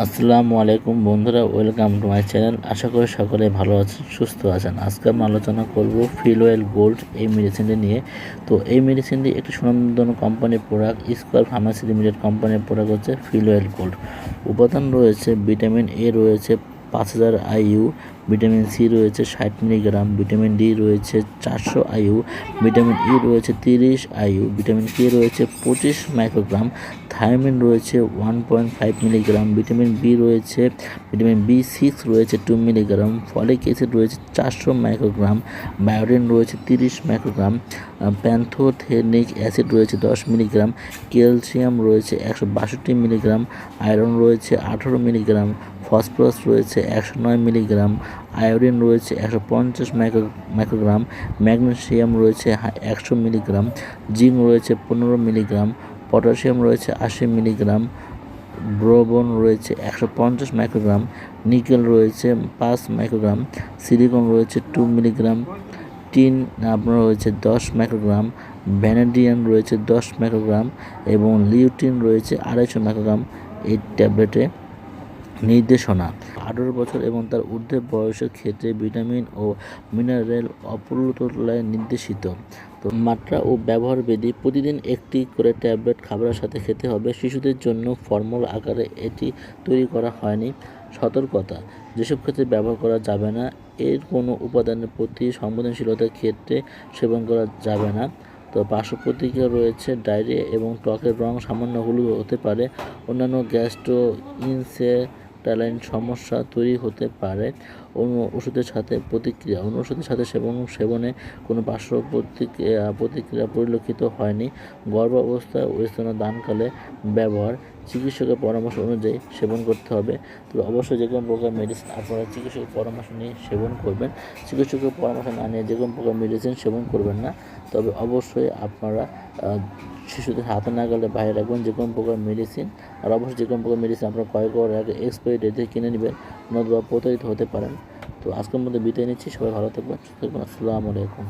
আসসালামু আলাইকুম বন্ধুরা, ওয়েলকাম টু মাই চ্যানেল। আশা করি সকলে ভালো আছেন, সুস্থ আছেন। আজকে আমরা আলোচনা করব ফিলোয়েল গোল্ড এই মেডিসিনটি নিয়ে। তো এই মেডিসিনটি একটি সুনন্দন কোম্পানির প্রোডাক্ট, স্কোয়ার ফার্মাসি লিমিটেড কোম্পানির প্রোডাক্ট হচ্ছে ফিলোয়েল গোল্ড। উপাদান রয়েছে, ভিটামিন এ রয়েছে পাঁচ হাজার আইইউ, ভিটামিন সি রয়েছে ষাট মিলিগ্রাম, ভিটামিন ডি রয়েছে চারশো আইইউ, ভিটামিন ই রয়েছে তিরিশ আইইউ, ভিটামিন কে রয়েছে পঁচিশ মাইক্রোগ্রাম থায়ামিন রয়েছে one point five milligram, vitamin B রয়েছে, ভিটামিন বি সিক্স রয়েছে টু মিলিগ্রাম, ফলিক অ্যাসিড রয়েছে চারশো মাইক্রোগ্রাম, বায়োটিন রয়েছে তিরিশ মাইক্রোগ্রাম প্যান্থোথেনিক অ্যাসিড রয়েছে দশ মিলিগ্রাম, ক্যালসিয়াম রয়েছে একশো বাষট্টি মিলিগ্রাম, আয়রন রয়েছে আঠারো মিলিগ্রাম ফসফরাস রয়েছে একশো নয় মিলিগ্রাম, আয়োডিন রয়েছে একশো পঞ্চাশ মাইক্রো মাইক্রোগ্রাম ম্যাগনেসিয়াম রয়েছে একশো মিলিগ্রাম, জিঙ্ক রয়েছে পনেরো মিলিগ্রাম, পটাশিয়াম রয়েছে আশি মিলিগ্রাম, ব্রোবন রয়েছে একশো পঞ্চাশ মাইক্রোগ্রাম নিকেল রয়েছে পাঁচ মাইক্রোগ্রাম সিলিকন রয়েছে টু মিলিগ্রাম, টিন আপনার রয়েছে দশ মাইক্রোগ্রাম ভ্যানাডিয়াম রয়েছে দশ মাইক্রোগ্রাম এবং লিউটিন রয়েছে আড়াইশো মাইক্রোগ্রাম এই ট্যাবলেটে। নির্দেশনা। আঠারো বছর এবং তার ঊর্ধ্বে বয়সের ক্ষেত্রে ভিটামিন ও মিনারেল অপূর্ণতায় নির্দেশিত। তো মাত্রা ও ব্যবহার বিধি, প্রতিদিন একটি করে ট্যাবলেট খাবারের সাথে খেতে হবে। শিশুদের জন্য ফর্মুলা আকারে এটি তৈরি করা হয়নি। সতর্কতা, যেসব ক্ষেত্রে ব্যবহার করা যাবে না, এর কোনো উপাদানের প্রতি সংবেদনশীলতার ক্ষেত্রে সেবন করা যাবে না। তো পার্শ্ব প্রতিক্রিয়া রয়েছে ডায়রিয়া এবং ত্বকের রং সামান্য হলুদ হতে পারে। অন্যান্য গ্যাস্ট্রো ইনসেটালাইন সমস্যা তৈরি হতে পারে। অন্য ওষুধের সাথে প্রতিক্রিয়া অন্য ওষুধের সাথে সেবন, সেবনে কোনো পার্শ্ব প্রতিক্রিয়া প্রতিক্রিয়া পরিলক্ষিত হয়নি। গর্ভাবস্থায় ও দানকালে ব্যবহার, চিকিৎসকের পরামর্শ অনুযায়ী সেবন করতে হবে। তবে অবশ্যই যে কোনো প্রকার মেডিসিন আপনারা চিকিৎসকের পরামর্শ নিয়ে সেবন করবেন। চিকিৎসকের পরামর্শ না নিয়ে যে কোনো প্রকার মেডিসিন সেবন করবেন না। তবে অবশ্যই আপনারা শিশুদের হাতে না গেলে বাইরে রাখবেন। যে কোনো প্রকার মেডিসিন আর অবশ্যই যে কোনো প্রকার মেডিসিন আপনার ক্রয় করার আগে এক্সপায়ারি ডেট কিনে নেবেন নতুবা প্রতারিত হতে পারেন। তো আজকের মধ্যে বিদায় নিচ্ছি, সবাই ভালো থাকবেন, সুস্থ থাকবেন, আসসালামু আলাইকুম।